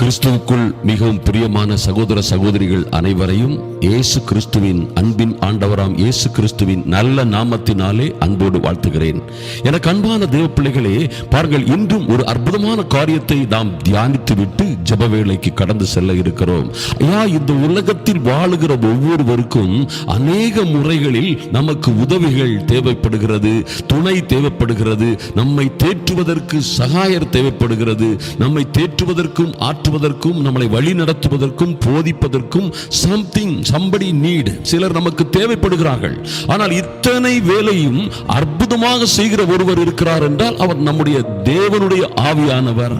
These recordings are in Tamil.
கிறிஸ்துவுக்குள் மிகவும் பிரியமான சகோதர சகோதரிகள் அனைவரையும் இயேசு கிறிஸ்துவின் அன்பின் ஆண்டவராம் இயேசு கிறிஸ்துவின் நல்ல நாமத்தினாலே அன்போடு வாழ்த்துகிறேன். எனக்கு அன்பான தேவ பிள்ளைகளே பாருங்கள் இன்றும் ஒரு அற்புதமான காரியத்தை நாம் தியானித்து விட்டு ஜெப கடந்து செல்ல இருக்கிறோம். ஐயா இந்த உலகத்தில் வாழுகிற ஒவ்வொருவருக்கும் அநேக முறைகளில் நமக்கு உதவிகள் தேவைப்படுகிறது துணை தேவைப்படுகிறது நம்மை தேற்றுவதற்கு சகாயர் தேவைப்படுகிறது நம்மை தேற்றுவதற்கும் மாற்றுவதற்கும் நம்மளை வழி நடத்துவதற்கும் போதிப்பதற்கும் சம்திங் சம்படி நீடு சிலர் நமக்கு தேவைப்படுகிறார்கள். ஆனால் இத்தனை வேலையும் அற்புதமாக செய்கிற ஒருவர் இருக்கிறார் என்றால் அவர் நம்முடைய தேவனுடைய ஆவியானவர்.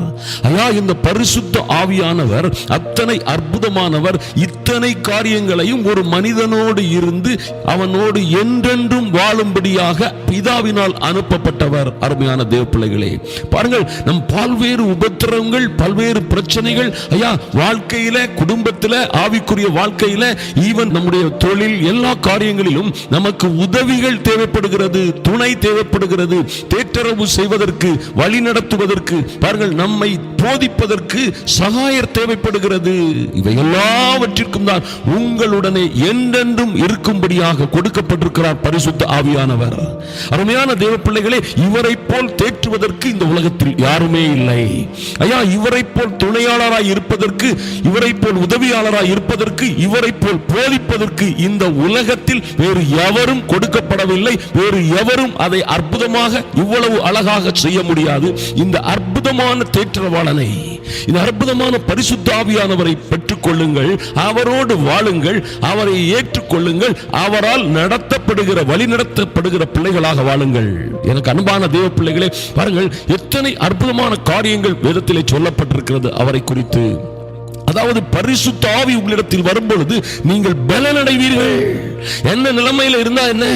ஐயா இந்த பரிசுத்த ஆவியானவர் அத்தனை அற்புதமானவர் இத்தனை காரியங்களையும் ஒரு மனிதனோடு இருந்து அவனோடு என்றென்றும் வாழும்படியாக பிதாவினால் அனுப்பப்பட்டவர். அருமையான தேவ பிள்ளைகளே பாருங்கள் நம் பல்வேறு உபத்திரங்கள் பல்வேறு பிரச்சனைகள் ஐயா வாழ்க்கையில குடும்பத்துல ஆவிக்குரிய வாழ்க்கையில ஈவன் நம்முடைய தொழில் எல்லா காரியங்களிலும் நமக்கு உதவிகள் தேவைப்படுகிறது துணை தேவைப்படுகிறது. தேற்றரவு செய்வதற்கு வழி நடத்துவதற்கு பாருங்கள் நம்மை போதிப்பதற்கு சகாயர் தேவைப்படுகிறது. இவை எல்லாவற்றிற்கும் தான் உங்களுடனே என்றென்றும் இருக்கும்படியாக கொடுக்கப்பட்டிருக்கிறார் பரிசுத்த ஆவியானவர். அருமையான தேவ பிள்ளைகளே இவரை போல் தேற்றுவதற்கு இந்த உலகத்தில் யாருமே இல்லை. ஐயா இவரை போல் துணையாளராய் இருப்பதற்கு இவரை போல் உதவியாளராய் இருப்பதற்கு இவரை போல் போதிப்பதற்கு இந்த உலகத்தில் வேறு எவரும் கொடுக்கப்படவில்லை. வேறு எவரும் அதை அற்புதமாக இவ்வளவு அழகாக செய்ய முடியாது. இந்த அற்புதமான தேற்றவாளனை இந்த அற்புதமான பரிசுத்தாவியானவரை பெற்று கொள்ளுங்கள் அவரோடு வாழுங்கள் அவரை ஏற்றுக்கொள்ளுங்கள் அவரால் நடத்தப்படுகிற வழி நடத்தப்படுகிற பிள்ளைகளாக வாழுங்கள். எனக்கு அன்பான தேவ பிள்ளைகளே பாருங்கள் எத்தனை அற்புதமான காரியங்கள் வேதத்திலே சொல்லப்பட்டிருக்கிறது அவரை குறித்து. அதாவது பரிசுத்த ஆவி உங்களிடத்தில் வரும்பொழுது நீங்கள் பலனடைவீர்கள். என்ன நிலைமையில இருந்தா என்ன?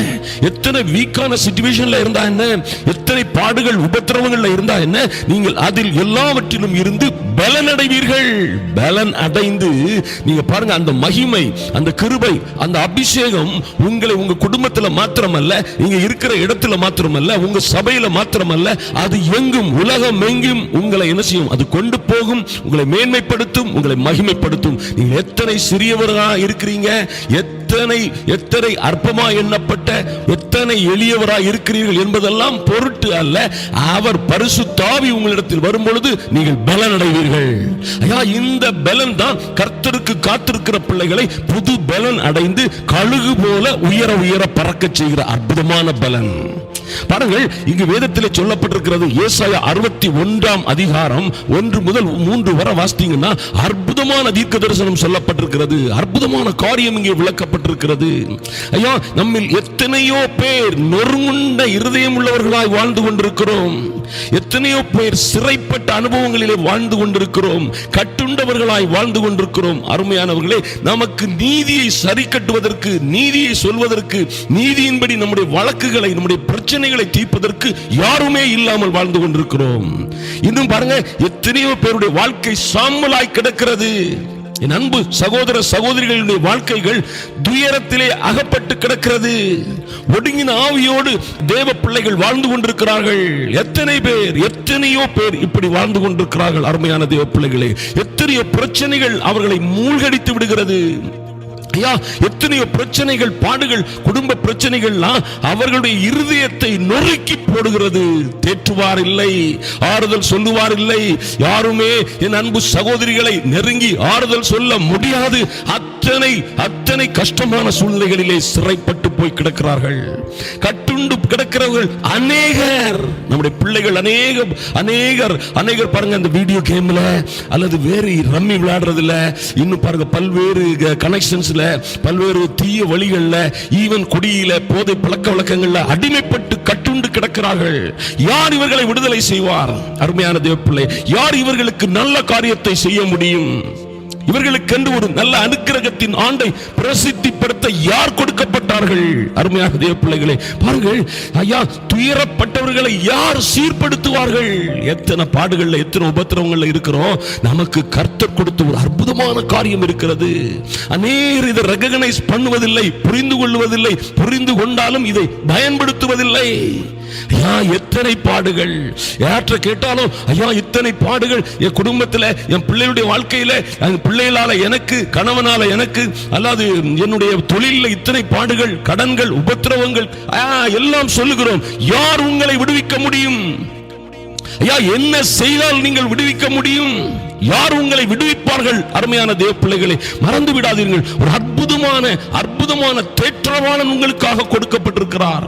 எத்தனை வீக்கான சிச்சுவேஷன்ல இருந்தா என்ன? எத்தனை பாடுகள் உபத்திரவங்கள்ல இருந்தா என்ன? நீங்கள் அதில் எல்லாவற்றிலும் இருந்து பலனடைவீர்கள். பலன் அடைந்து நீங்க பாருங்க அந்த மகிமை அந்த கிருபை அந்த அபிஷேகம் உங்களை உங்க குடும்பத்துல மாத்திரமல்ல நீங்க இருக்கிற இடத்துல மாத்திரமல்ல உங்க சபையில மாத்திரமல்ல அது எங்கும் உலகம் எங்கும் உங்களை என்ன செய்யும்? அது கொண்டு போகும் உங்களை மேன்மைப்படுத்தும் உங்களை மகிமைப்படுத்தும். நீங்க எத்தனை சிறியவர்களா இருக்கிறீங்க? எத்தனை எத்தனை அற்பமா எண்ணப்பட்ட எத்தனை எளியவரா இருக்கிறீர்கள் என்பதெல்லாம் பொருட்டு அல்ல. அவர் பரிசுத்தாவி உங்களிடத்தில் வரும் பொழுது நீங்கள் பலன் அடைவீர்கள் ஐயா இந்த பலன் தான் கர்த்தருக்கு காத்திருக்கிற பிள்ளைகளை புது பலன் அடைந்து கழுகு போல உயர உயர பறக்க செய்கிற அற்புதமான பலன். பாருங்கள் இங்கு வேதத்தில் சொல்லப்பட்டிருக்கிறது ஏசாய அறுபத்தி ஒன்றாம் அதிகாரம் ஒன்று முதல் மூன்று வரை வாசித்தீங்கன்னா அற்புதமான தீர்க்க தரிசனம் சொல்லப்பட்டிருக்கிறது. அற்புதமான காரியம் இங்கே விளக்கப்பட்டிருக்கிறது. ஐயா நம்மில் எத்தனையோ பேர் நொறுங்குண்ட இருதயம் உள்ளவர்களாய் வாழ்ந்து கொண்டிருக்கிறோம். எத்தனையோ பேர் சிறைப்பட்ட அனுபவங்களிலே வாழ்ந்து கொண்டிருக்கிறோம். கட்டுண்டவர்களாய் வாழ்ந்து கொண்டிருக்கிறோம். அருமையானவர்களே நமக்கு நீதியை சரி கட்டுவதற்கு நீதியை சொல்வதற்கு நீதியின்படி நம்முடைய வழக்குகளை நம்முடைய பிரச்சனை பிரச்சனைகளை தீர்ப்பதற்கு யாருமே இல்லாமல் வாழ்ந்து கொண்டிருக்கிறோம். இன்னும் பாருங்க எத்தனையோ பேருடைய வாழ்க்கை சாம்பலாய் கிடக்கிறது. என் அன்பு சகோதர சகோதரிகளுடைய வாழ்க்கைகள் துயரத்திலே அகப்பட்டு கிடக்கிறது. ஒடுங்கின ஆவியோடு தேவ பிள்ளைகள் வாழ்ந்து கொண்டிருக்கிறார்கள். எத்தனை பேர் எத்தனையோ பேர் இப்படி வாழ்ந்து கொண்டிருக்கிறார்கள் அருமையான தேவ பிள்ளைகளே. எத்தனையோ பிரச்சனைகள் அவர்களை மூழ்கடித்து விடுகிறது. ஐயா எத்தனையோ பிரச்சனைகள் பாடுகள் குடும்ப பிரச்சனைகள்லாம் அவர்களுடைய இருதயத்தை நொறுக்கி போடுகிறது. தேற்றுவார் இல்லை ஆறுதல் சொல்லுவார் இல்லை யாருமே என் அன்பு சகோதரிகளை நெருங்கி ஆறுதல் சொல்ல முடியாது. அத்தனை அத்தனை கஷ்டமான சூழ்நிலைகளிலே சிறைப்பட்டு போய் கிடக்கிறார்கள். கட்டுண்டு கிடக்கிறவர்கள் அநேகர். நம்முடைய பிள்ளைகள் அநேக அநேகர் அநேகர் பாருங்க அந்த வீடியோ கேம்ல அல்லது வேறு ரம்மி விளையாடுறதுல இன்னும் பாருங்க பல்வேறு கனெக்ஷன்ஸ்ல பல்வேறு தீய வழிகள்ல ஈவன் குடியில போதை பழக்க வழக்கங்கள்ல அடிமைப்பட்டு கட்டுண்டு கிடக்கிறார்கள். யார் இவர்களை விடுதலை செய்வார்? அருமையான தேவப்பிள்ளை யார் இவர்களுக்கு நல்ல காரியத்தை செய்ய முடியும்? இவர்களுக்கென்று ஒரு நல்ல அனுக்கிரகத்தின் ஆண்டை பிரசித்திப்படுத்த யார் கொடுக்கப்பட்டார்கள்? அருமையாக தேவ பிள்ளைகளே பாருங்கள் ஐயா துயரப்பட்டவர்களை யார் சீர்படுத்துவார்கள்? எத்தனை பாடுகள்ல எத்தனை உபத்திரவங்கள்ல இருக்கிறோம்? நமக்கு கர்த்தர் கொடுத்த ஒரு அற்புதமான காரியம் இருக்கிறது. அநேர் இதை ரெகனைஸ் பண்ணுவதில்லை புரிந்து கொள்வதில்லை புரிந்து கொண்டாலும் இதை பயன்படுத்துவதில்லை. ஐயா எத்தனை பாடுகள்? யாற்ற கேட்டாலும் ஐயா இத்தனை பாடுகள் என் குடும்பத்துல என் பிள்ளையுடைய வாழ்க்கையில என் பிள்ளைகளால எனக்கு கணவனால எனக்கு அல்லாது என்னுடைய தொழிலில் இத்தனை பாடுகள் கடன்கள் உபத்திரவங்கள் எல்லாம் சொல்லுகிறோம். யார் உங்களை விடுவிக்க முடியும்? ஐயா என்ன செய்தால் நீங்கள் விடுவிக்க முடியும்? யார் உங்களை விடுவிப்பார்கள்? அருமையான தேவ பிள்ளைகளை மறந்து விடாதீர்கள். ஒரு அற்புதமான அற்புதமான தேற்றவாளன் உங்களுக்காக கொடுக்கப்பட்டிருக்கிறார்.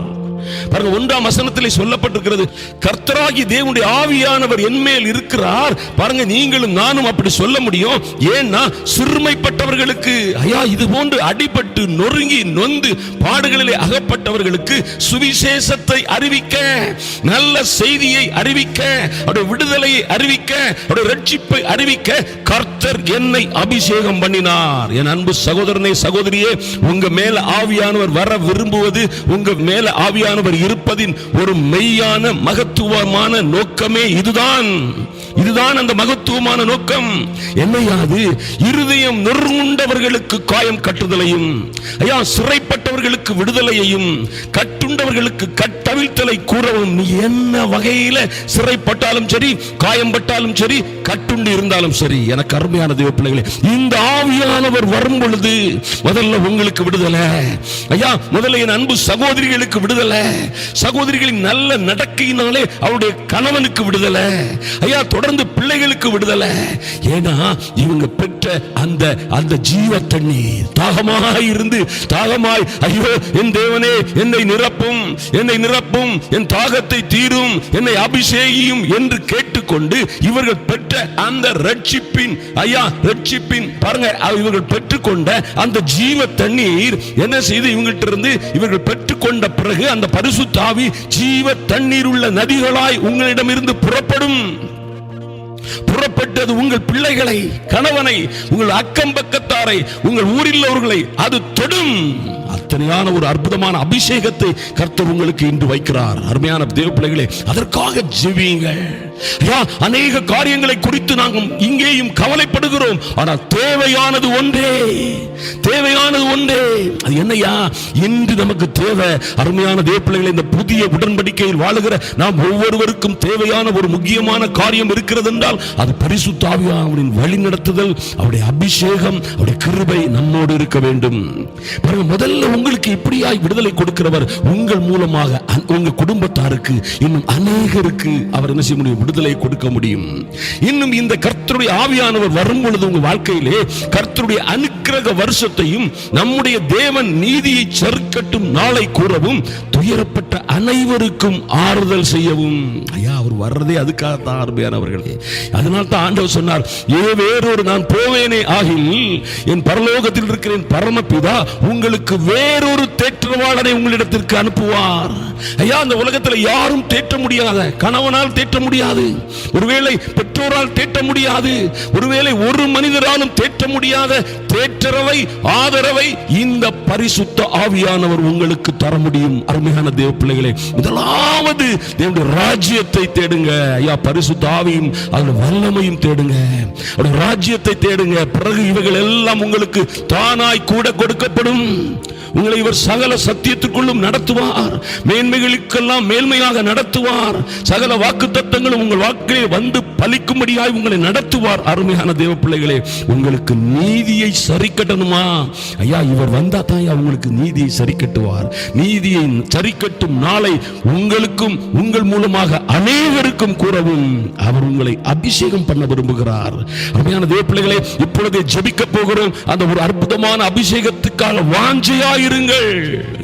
பாருங்க ஒன்றாம் வசனத்தில் சொல்லப்பட்டிருக்கிறது கர்த்தராகி தேவனுடைய ஆவியானவர் என்மேல் இருக்கிறார். பாருங்க நீங்களும் நானும் அப்படி சொல்ல முடியும். ஏன்னா சிறுமைப்பட்டவர்களுக்கு ஐயா இது போன்று அடிபட்டு நொறுங்கி நொந்து பாடுகளிலே அகப்பட்டவர்களுக்கு சுவிசேஷத்தை அறிவிக்க நல்ல செய்தியை அறிவிக்க அவருடைய விடுதலையை அறிவிக்க அவருடைய ரட்சிப்பை அறிவிக்க கர்த்தர் என்னை அபிஷேகம் பண்ணினார். என் அன்பு சகோதரனே சகோதரியே உங்க மேல ஆவியானவர் வர விரும்புவது உங்க மேல ஆவியான ஆவியானவர் இருப்பதின் ஒரு மெய்யான மகத்துவமான நோக்கமே இதுதான். இதுதான் அந்த மகத்துவமான நோக்கம் என்னையாது இருதயம் நொறுங்குண்டவர்களுக்கு காயம் கட்டுதலையும் ஐயா சிறைப்பட்டவர்களுக்கு விடுதலையையும் கட்டுண்டவர்களுக்கு கட்டவிழ்த்தலை கூறவும் நீ என்ன வகையில சிறைப்பட்டாலும் சரி காயம்பட்டாலும் சரி கட்டுண்டு இருந்தாலும் சரி எனக்கு அருமையான தேவ பிள்ளைகளே இந்த ஆவியானவர் வரும் பொழுது முதல்ல உங்களுக்கு விடுதலை. ஐயா முதல்ல என் அன்பு சகோதரிகளுக்கு விடுதலை. சகோதரிகளின் நல்ல நடக்கையினாலே அவருடைய கணவனுக்கு விடுதலை. ஐயா தொடர்ந்து பிள்ளைகளுக்கு விடுதலை. ஏன்னா இவங்க பெற்ற அந்த அந்த ஜீவ தண்ணீர் தாகமாக இருந்து தாகமாய் ஐயோ என் தேவனே என்னை நிரப்பும் என்னை நிரப்பும் என் தாகத்தை தீரும் என்னை அபிஷேகியும் என்று கேட்டுக்கொண்டு இவர்கள் பெற்ற அந்த ரட்சிப்பின் ஐயா ரட்சிப்பின் பாருங்க இவர்கள் பெற்றுக்கொண்ட அந்த ஜீவ தண்ணீர் என்ன செய்து இவங்கள்ட்ட இருந்து இவர்கள் பெற்றுக்கொண்ட பிறகு அந்த பரிசுத்தாவி ஜீவ தண்ணீர் உள்ள நதிகளாய் உங்களிடமிருந்து புறப்படும். புறப்பட்டது உங்கள் பிள்ளைகளை கணவனை உங்கள் அக்கம் பக்கத்தாரை உங்கள் ஊரில் உள்ளவர்களை அது தொடும். அத்தனையான ஒரு அற்புதமான அபிஷேகத்தை கர்த்தர் உங்களுக்கு இன்று வைக்கிறார். அருமையான தேவ பிள்ளைகளே அதற்காக ஜெபியுங்கள். அநேக காரியங்களை குறித்து நாங்கள் இங்கேயும் கவலைப்படுகிறோம். ஆனால் தேவையானது ஒன்றே தேவையானது ஒன்றே. அது என்னையா? இன்று நமக்கு தேவை அருமையான தேவப்பிள்ளைகளை இந்த புதிய உடன்படிக்கையில் வாழுகிற நாம் ஒவ்வொருவருக்கும் தேவையான ஒரு முக்கியமான காரியம் இருக்கிறது என்றால் அது பரிசுத்தாவியாவின் வழி நடத்துதல் அவருடைய அபிஷேகம் அவருடைய கிருபை நம்மோடு இருக்க வேண்டும். பாருங்க முதல்ல உங்களுக்கு இப்படியாய் விடுதலை கொடுக்கிறவர் உங்கள் மூலமாக உங்க குடும்பத்தாருக்கு இன்னும் அநேகருக்கு அவர் என்ன செய்ய முடியும்? விடுதலை கொடுக்க முடியும். இன்னும் இந்த கர்த்தருடைய ஆவியானவர் வரும் பொழுது உங்க வாழ்க்கையிலே கர்த்தருடைய அனுக்கிரக வருஷத்தையும் நம்முடைய தேவன் நீதியை சறுக்கட்டும் நாளை கூறவும் துயரப்பட்ட அனைவருக்கும் ஆறுதல் செய்யவும். ஐயா அவர் வர்றதே அதுக்காக தான் அருமையானவர்களே. அதனால் தான் ஆண்டவர் சொன்னார் ஏ வேறொரு நான் போவேனே ஆகில் என் பரலோகத்தில் இருக்கிறேன் பரமபிதா உங்களுக்கு வேறொரு தேற்றவாளனை உங்களிடத்திற்கு அனுப்புவார். ஐயா அந்த உலகத்துல யாரும் தேற்ற முடியாத கணவனால் தேற்ற முடியாது ஒருவேளை பெற்றோரால் தேற்ற முடியாது ஒருவேளை ஒரு மனிதராலும் தேற்ற முடியாத தேற்றரவை ஆதரவை இந்த இந்த பரிசுத்த ஆவியானவர் உங்களுக்கு தர முடியும். அருமையான தேவ பிள்ளைகளே முதலாவது தேவனுடைய ராஜ்யத்தை தேடுங்க. ஐயா பரிசுத்த ஆவியும் அதில் வல்லமையும் தேடுங்க. அவருடைய ராஜ்யத்தை தேடுங்க. பிறகு இவைகள் எல்லாம் உங்களுக்கு தானாய் கூட கொடுக்கப்படும். உங்களை இவர் சகல சத்தியத்திற்குள்ளும் நடத்துவார். மேன்மைகளுக்கெல்லாம் மேன்மையாக நடத்துவார். சகல வாக்கு தத்தங்களும் உங்கள் வாக்கிலே வந்து பலிக்கும்படியாய் உங்களை நடத்துவார். அருமையான தேவ பிள்ளைகளே உங்களுக்கு நீதியை சரி கட்டணுமா ஐயா இவர் வந்தா தான் அவங்களுக்கு உங்களுக்கு நீதியை சரி கட்டுவார் நீதியை சரி கட்டும் நாளை உங்களுக்கும் உங்கள் மூலமாக அநேகருக்கும் கூறவும் அவர் உங்களை அபிஷேகம் பண்ண விரும்புகிறார். அருமையான தேவ பிள்ளைகளை இப்பொழுதே ஜபிக்க போகிறோம். அந்த ஒரு அற்புதமான அபிஷேகத்துக்காக வாஞ்சையாயிருங்கள்.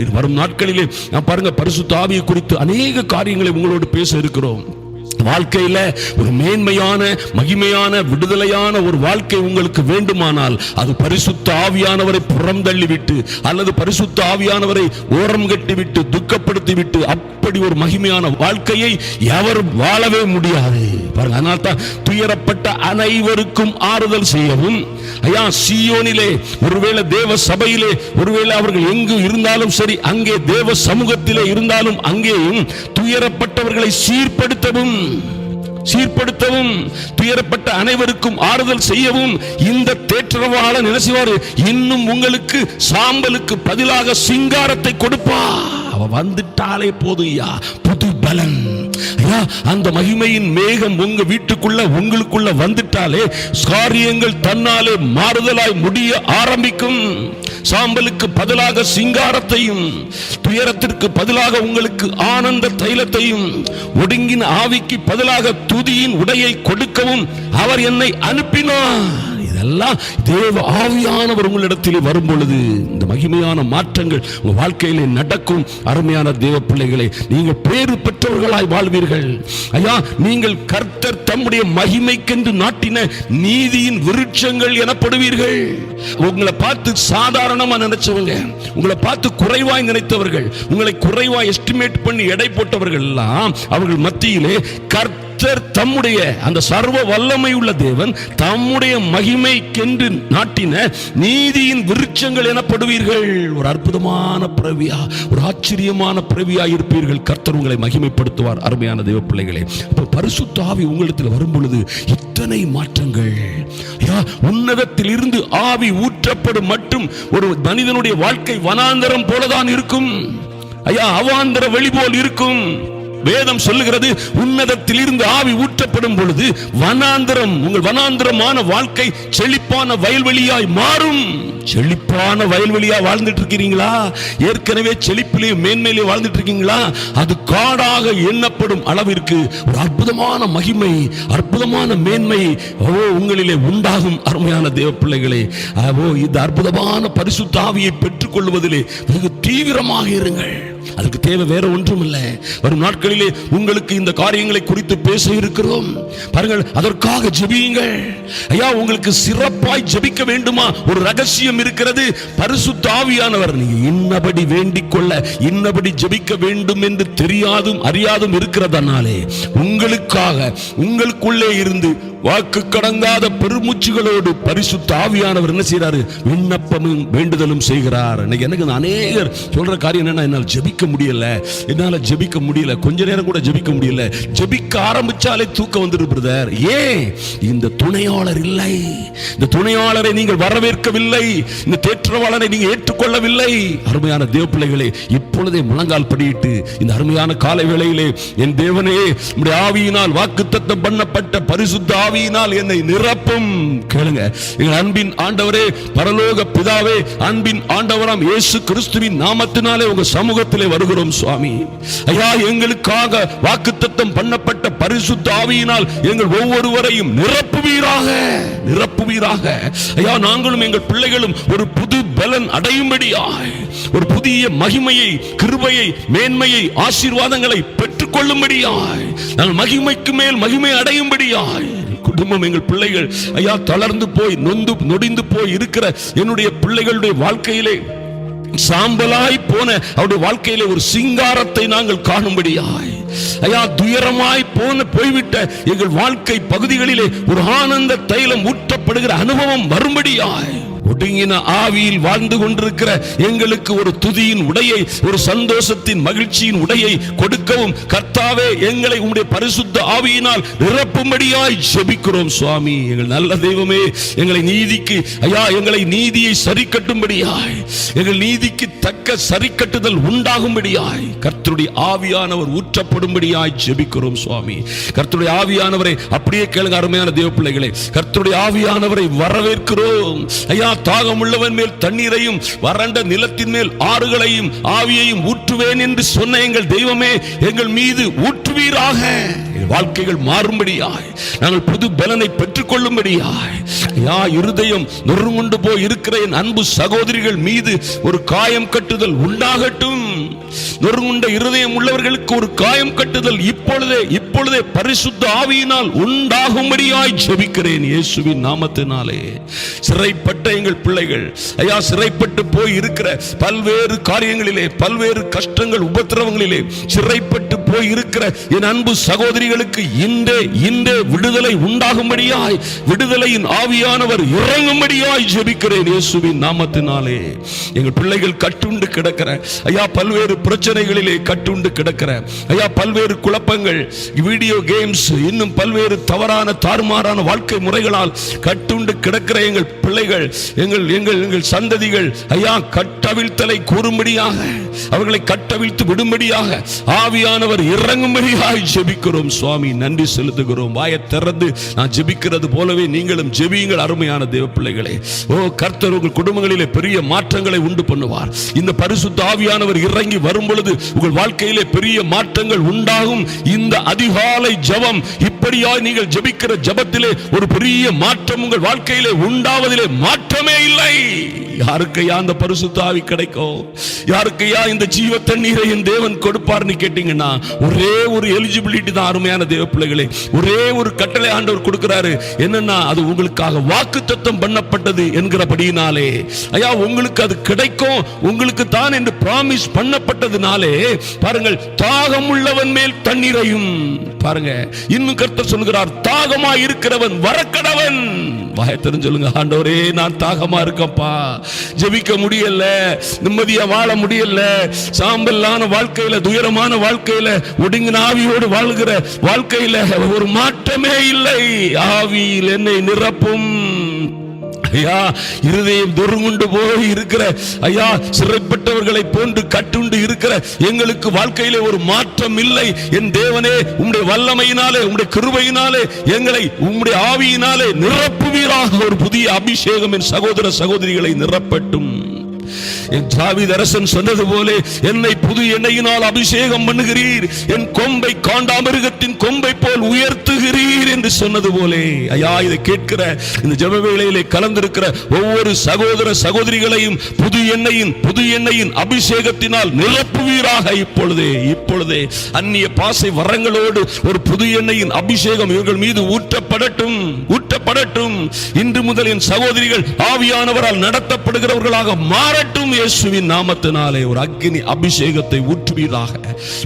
இது வரும் நாட்களிலே நான் பாருங்க பரிசு தாவியை குறித்து அநேக காரியங்களை உங்களோடு பேச இருக்கிறோம். வாழ்க்கையில ஒரு மேன்மையான மகிமையான விடுதலையான ஒரு வாழ்க்கை உங்களுக்கு வேண்டுமானால் அது பரிசுத்த ஆவியானவரை புறந்தள்ளி தள்ளிவிட்டு அல்லது பரிசுத்த ஆவியானவரை ஓரம் கட்டிவிட்டு துக்கப்படுத்திவிட்டு துக்கப்படுத்தி விட்டு அப்படி ஒரு மகிமையான வாழ்க்கையை எவரும் வாழவே முடியாது. பாருங்க அதனால தான் துயரப்பட்ட அனைவருக்கும் ஆறுதல் செய்யவும் ஐயா சியோனிலே ஒருவேளை தேவ சபையிலே ஒருவேளை அவர்கள் எங்கு இருந்தாலும் சரி அங்கே தேவ சமூகத்திலே இருந்தாலும் அங்கேயும் துயரப்பட்டவர்களை சீர்படுத்தவும் சீர்படுத்தவும் துயரப்பட்ட அனைவருக்கும் ஆறுதல் செய்யவும் இந்த தேற்றரவாளன் என்ன இன்னும் உங்களுக்கு சாம்பலுக்கு பதிலாக சிங்காரத்தை கொடுப்பா. அவ வந்துட்டாலே போதும் புது பலன் அந்த மகிமையின் மேகம் உங்க வீட்டுக்குள்ள உங்களுக்குள்ள விட்டாலே காரியங்கள் தன்னாலே மாறுதலாய் முடிய ஆரம்பிக்கும். சாம்பலுக்கு பதிலாக சிங்காரத்தையும் துயரத்திற்கு பதிலாக உங்களுக்கு ஆனந்த தைலத்தையும் ஒடுங்கின ஆவிக்கு பதிலாக துதியின் உடையை கொடுக்கவும் அவர் என்னை அனுப்பினார். இதெல்லாம் தேவ ஆவியானவர் உங்களிடத்தில் வரும் பொழுது இந்த மகிமையான மாற்றங்கள் உங்க வாழ்க்கையிலே நடக்கும். அருமையான தேவ பிள்ளைகளை நீங்கள் பேறு பெற்றவர்களாய் வாழ்வீர்கள். ஐயா நீங்கள் கர்த்தர் தம்முடைய மகிமைக்கென்று நாட்டின நீதியின் விருட்சங்கள் எனப்படுவீர்கள். உங்களை பார்த்து சாதாரணமா நினைச்சவங்க உங்களை பார்த்து குறைவாய் நினைத்தவர்கள் உங்களை குறைவாய் எஸ்டிமேட் பண்ணி எடை போட்டவர்கள் எல்லாம் அவர்கள் மத்தியிலே கர்த்தர் தம்முடைய அந்த சர்வ வல்லமை உள்ள தேவன் தம்முடைய மகிமைக்கென்று நாட்டின நீதியின் விருட்சங்கள் எனப்படுவீர்கள். ஒரு அற்புதமான பிரவியா ஒரு ஆச்சரியமான பிரவியா இருப்பீர்கள். கர்த்தர் உங்களை மகிமைப்படுத்துவார் அருமையான தேவ பிள்ளைகளே. அப்ப பரிசுத்தாவி உங்களிடத்தில் வரும் பொழுது இத்தனை மாற்றங்கள். ஐயா, உன்னதத்தில் இருந்து ஆவி ஊற்றப்படும் மட்டும் ஒரு மனிதனுடைய வாழ்க்கை வனாந்தரம் போலதான் இருக்கும். ஐயா அவாந்தர வெளி போல் இருக்கும். வேதம் சொல்லுகிறது உன்னதத்தில் இருந்து ஆவி ஊற்றப்படும் பொழுது வனாந்திரம் உங்கள் வனாந்திரமான வாழ்க்கை செழிப்பான வயல்வெளியாய் மாறும். செழிப்பான வயல்வெளியா வாழ்ந்துட்டு இருக்கிறீங்களா ஏற்கனவே செழிப்பிலே மேன்மையிலே வாழ்ந்துட்டு இருக்கீங்களா அது காடாக எண்ணப்படும் அளவிற்கு ஒரு அற்புதமான மகிமை அற்புதமான மேன்மை ஓ உங்களிலே உண்டாகும் அருமையான தேவ பிள்ளைகளே. ஓ இந்த அற்புதமான பரிசுத்த ஆவியை பெற்றுக்கொள்வதிலே வெகு தீவிரமாக இருங்கள். அதுக்கு தேவை வேற ஒன்றும் இல்லை வரும் நாட்களிலே உங்களுக்கு இந்த காரியங்களை குறித்து பேச இருக்கிறோம். பாருங்கள் அதற்காக ஜெபியுங்கள். ஐயா உங்களுக்கு சிறப்பாய் ஜெபிக்க வேண்டுமா? ஒரு ரகசியம் இருக்கிறது. பரிசுத்த ஆவியானவர் நீங்க இன்னபடி வேண்டிக் கொள்ள இன்னபடி ஜெபிக்க வேண்டும் என்று தெரியாதும் அறியாதும் இருக்கிறதனாலே உங்களுக்காக உங்களுக்குள்ளே இருந்து வாக்கு கடங்காத பெருமூச்சுகளோடு பரிசுத்த ஆவியானவர் என்ன செய்யறாரு விண்ணப்பமும் வேண்டுதலும் செய்கிறார். இன்னைக்கு எனக்கு அநேகர் சொல்ற காரியம் என்னன்னா என்னால் ஜெபிக்க முடியல. என்னால ஜெபிக்க முடியல. கொஞ்ச நேரம் கூட ஜெபிக்க முடியல. ஜெபிக்க ஆரம்பிச்சாலே தூக்கம் வந்துரு பிரதர். ஏன்? இந்த துணையாளர் இல்லை. இந்த துணையாளரை நீங்கள் வரவேற்கவில்லை. இந்த தேற்றவாளரை நீங்கள் ஏற்றுக்கொள்ளவில்லை. அருமையான தேவ பிள்ளைகளே இப்பொழுதே முழங்கால் படியிட்டு இந்த அருமையான காலை வேளையிலே என் தேவனே நம்முடைய ஆவியினால் வாக்குத்தத்தம் பண்ணப்பட்ட பரிசுத்த ஆவியினால் என்னை நிரப்பும். கேளுங்க. எங்கள் அன்பின் ஆண்டவரே பரலோக பிதாவே அன்பின் ஆண்டவராம் இயேசு கிறிஸ்துவின் நாமத்தினாலே உங்க சமூகத்திலே வருகிறோம் சுவாமி. ஐயா எங்களுக்காக வாக்குத்தத்தம் பண்ணப்பட்ட பரிசுத்த ஆவியினால் எங்கள் ஒவ்வொருவரையும் நிரப்புவீராக நிரப்புவீராக. ஐயா நாங்களும் எங்கள் பிள்ளைகளும் ஒரு புது பலன் அடையும்படியாய் ஒரு புதிய மகிமையை கிருபையை மேன்மையை ஆசீர்வாதங்களை பெற்றுக்கொள்ளும்படியாய் நாங்கள் மகிமைக்கு மேல் மகிமை அடையும்படியாய் குடும்பம் எங்கள் பிள்ளைகள் ஐயா தளர்ந்து போய் நொந்து நொடிந்து போய் இருக்கிற என்னுடைய பிள்ளைகளுடைய வாழ்க்கையிலே சாம்பலாய் போன அவருடைய வாழ்க்கையிலே ஒரு சிங்காரத்தை நாங்கள் காணும்படியாய். ஐயா துயரமாய் போன போய்விட்ட எங்கள் வாழ்க்கை பகுதிகளிலே ஒரு ஆனந்த தைலம் ஊற்றப்படுகிற அனுபவம் வரும்படியாய். ஒடுங்கின ஆவியில் வாழ்ந்து கொண்டிருக்கிற எங்களுக்கு ஒரு துதியின் உடையை ஒரு சந்தோஷத்தின் மகிழ்ச்சியின் உடையை கொடுக்கவும் கர்த்தாவே எங்களை உங்களுடைய பரிசுத்த ஆவியினால் நிரப்பும்படியாய் ஜெபிக்கிறோம் சுவாமி. எங்கள் நல்ல தெய்வமே எங்களை நீதிக்கு ஐயா எங்களை நீதியை சரி கட்டும்படியாய் எங்கள் நீதிக்கு தக்க சரி கட்டுதல் உண்டாகும்படியாய் கர்த்தருடைய ஆவியானவர் ஊற்றப்படும்படியாய் ஜெபிக்கிறோம் சுவாமி. கர்த்தருடைய ஆவியானவரை அப்படியே கேளுங்க அருமையான தேவ பிள்ளைகளே கர்த்தருடைய ஆவியானவரை வரவேற்கிறோம். ஐயா தாகம் உள்ளவன் மேல் தண்ணீரையும் வறண்ட நிலத்தின் மேல் ஆறுகளையும் ஆவியையும் ஊற்றுவேன் என்று சொன்ன எங்கள் தெய்வமே எங்கள் மீது ஊற்றுவீராக. வாழ்க்கைகள் மாறும்படியாய் நாங்கள் புது பலனை பெற்றுக்கொள்ளும்படியாய் யா இருதயம் நொறுங்குண்டு போய் இருக்கிற என் அன்பு சகோதரிகள் மீது ஒரு காயம் கட்டுதல் உண்டாகட்டும். நொறுங்குண்ட இருதயம் உள்ளவர்களுக்கு ஒரு காயம் கட்டுதல் இப்பொழுதே இப்பொழுதே பரிசுத்த ஆவியினால் உண்டாகும்படியாய் ஜெபிக்கிறேன் இயேசுவின் நாமத்தினாலே. சிறைப்பட்ட எங்கள் பிள்ளைகள் ஐயா சிறைப்பட்டு போய் இருக்கிற பல்வேறு காரியங்களிலே பல்வேறு கஷ்டங்கள் உபத்திரவங்களிலே சிறைப்பட்டு போய் இருக்கிற என் அன்பு சகோதரி பாவிகளுக்கு இன்றே இன்றே விடுதலை உண்டாகும்படியாய் விடுதலையின் ஆவியானவர் இறங்கும்படியாய் ஜெபிக்கிறேன் இயேசுவின் நாமத்தினாலே. எங்கள் பிள்ளைகள் கட்டுண்டு கிடக்கிற ஐயா பல்வேறு பிரச்சனைகளிலே கட்டுண்டு கிடக்கிற ஐயா பல்வேறு குழப்பங்கள் வீடியோ கேம்ஸ் இன்னும் பல்வேறு தவறான தாறுமாறான வாழ்க்கை முறைகளால் கட்டுண்டு கிடக்கிற எங்கள் பிள்ளைகள் எங்கள் எங்கள் எங்கள் சந்ததிகள் ஐயா கட்டவிழ்த்தலை கூறும்படியாக அவர்களை கட்டவிழ்த்து விடும்படியாக ஆவியானவர் இறங்கும்படியாய் ஜெபிக்கிறோம் சுவாமி நன்றி செலுத்துகிறோம். வாயை திறந்து நான் ஜெபிக்கிறது போலவே நீங்களும் ஜெபியுங்கள் அருமையான தேவ பிள்ளைகளே. ஓ கர்த்தர் உங்கள் குடும்பங்களிலே பெரிய மாற்றங்களை உண்டு பண்ணுவார். இந்த பரிசுத்த ஆவியானவர் இறங்கி வரும் பொழுது உங்கள் வாழ்க்கையிலே பெரிய மாற்றங்கள் உண்டாகும். இந்த அதிகாலை ஜெபம் இப்படியாய் நீங்கள் ஜெபிக்கிற ஜெபத்திலே ஒரு பெரிய மாற்றம் உங்கள் வாழ்க்கையிலே உண்டாவதிலே மாற்றமே இல்லை. யாருக்கையா அந்த பரிசுத்த ஆவி கிடைக்கும்? யாருக்கையா இந்த ஜீவ தண்ணீரை என் தேவன் கொடுப்பார்னு கேட்டீங்கன்னா ஒரே ஒரு எலிஜிபிலிட்டி தான் அருமை அருமையான தேவ பிள்ளைகளே ஒரே ஒரு கட்டளை ஆண்டவர் கொடுக்கிறாரு. என்னன்னா அது உங்களுக்காக வாக்கு தத்தம் பண்ணப்பட்டது என்கிறபடியினாலே. ஐயா உங்களுக்கு அது கிடைக்கும். உங்களுக்கு தான் என்று பிராமிஸ் பண்ணப்பட்டதுனாலே பாருங்கள் தாகம் உள்ளவன் மேல் தண்ணீரையும் பாருங்க இன்னும் கருத்த சொல்கிறார் தாகமா இருக்கிறவன் வரக்கடவன். வாய தெரிஞ்சொல்லுங்க ஆண்டவரே நான் தாகமா இருக்கப்பா ஜெபிக்க முடியல நிம்மதியா வாழ முடியல சாம்பல்லான வாழ்க்கையில துயரமான வாழ்க்கையில ஒடுங்கின ஆவியோடு வாழ்கிற வாழ்க்கையில ஒரு மாற்றமே இல்லை. ஆவியில் என்னை நிரப்பும். ஐயா இருதயம் தொருங்குண்டு போய் இருக்கிற ஐயா சிறைப்பட்டவர்களை போன்று கட்டுண்டு இருக்கிற எங்களுக்கு வாழ்க்கையிலே ஒரு மாற்றம் இல்லை. என் தேவனே உம்முடைய வல்லமையினாலே உம்முடைய கிருபையினாலே எங்களை உம்முடைய ஆவியினாலே நிரப்புவீராக. ஒரு புதிய அபிஷேகம் என் சகோதர சகோதரிகளை நிரப்பட்டும். என் ஜாவித அரசன் சொன்னது போல என்னை புது எண்ணெயினால் அபிஷேகம் பண்ணுகிறீர். என் கொம்பை காண்டாமிருகத்தின் கொம்பை போல் உயர்த்துகிறீர் என்று சொன்னது போலே. ஐயா இதை கேட்கிற இந்த ஜப வேளையிலே கலந்திருக்கிற ஒவ்வொரு சகோதர சகோதரிகளையும் புது எண்ணெயின் புது எண்ணெயின் அபிஷேகத்தினால் நிரப்புவீராக. இப்பொழுதே இப்பொழுதே அந்நிய பாசை வரங்களோடு ஒரு புது எண்ணெயின் அபிஷேகம் இவர்கள் மீது ஊற்றப்படட்டும் ஊற்றப்படட்டும். இன்று முதல் என் சகோதரிகள் ஆவியானவரால் நடத்தப்படுகிறவர்களாக மாற மாறட்டும் இயேசுவின் நாமத்தினாலே ஒரு அக்னி அபிஷேகத்தை ஊற்றுவீராக.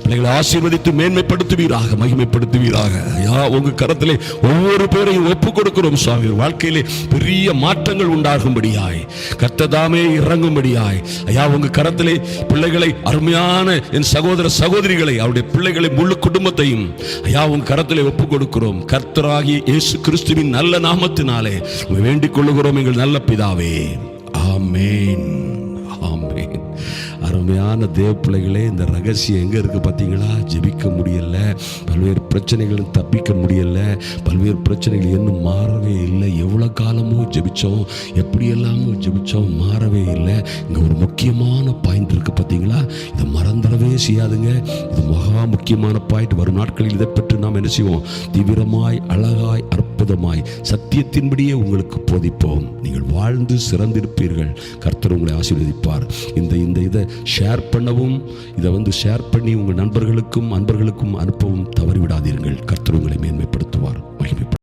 பிள்ளைகளை ஆசீர்வதித்து மேன்மைப்படுத்துவீராக மகிமைப்படுத்துவீராக. யா உங்க கரத்திலே ஒவ்வொரு பேரையும் ஒப்பு கொடுக்கிறோம் சுவாமி வாழ்க்கையிலே பெரிய மாற்றங்கள் உண்டாகும்படியாய் கர்த்ததாமே இறங்கும்படியாய். ஐயா உங்க கரத்திலே பிள்ளைகளை அருமையான என் சகோதர சகோதரிகளை அவருடைய பிள்ளைகளை முழு குடும்பத்தையும் ஐயா உங்க கரத்திலே ஒப்பு கொடுக்கிறோம் கர்த்தராகி இயேசு கிறிஸ்துவின் நல்ல நாமத்தினாலே வேண்டிக் கொள்ளுகிறோம் எங்கள் நல்ல பிதாவே. ஆமேன். அருமையான தேவ பிள்ளைகளே இந்த ரகசியம் எங்கே இருக்குது பார்த்தீங்களா ஜெபிக்க முடியல பல்வேறு பிரச்சனைகளும் தப்பிக்க முடியல பல்வேறு பிரச்சனைகள் இன்னும் மாறவே இல்லை. எவ்வளோ காலமோ ஜெபித்தோம் எப்படியெல்லாமோ ஜெபிச்சோம் மாறவே இல்லை. இங்கே ஒரு முக்கியமான பாயிண்ட் இருக்குது பார்த்தீங்களா இதை மறந்துடவே செய்யாதுங்க. இது மகா முக்கியமான பாயிண்ட் வரும் நாட்களில் இதை பெற்று நாம் என்ன செய்வோம்? தீவிரமாய் அழகாய் அற்புதமாய் சத்தியத்தின்படியே உங்களுக்கு போதிப்போம். நீங்கள் வாழ்ந்து சிறந்திருப்பீர்கள். கர்த்தர் உங்களை ஆசீர்வதிப்பார். இந்த இந்த இதை ஷேர் பண்ணவும் இதை வந்து ஷேர் பண்ணி உங்கள் நண்பர்களுக்கும் அன்பர்களுக்கும் அனுப்பவும் தவறிவிடாதீர்கள். கர்த்தர் உங்களை மேன்மைப்படுத்துவார் மகிமைப்படும்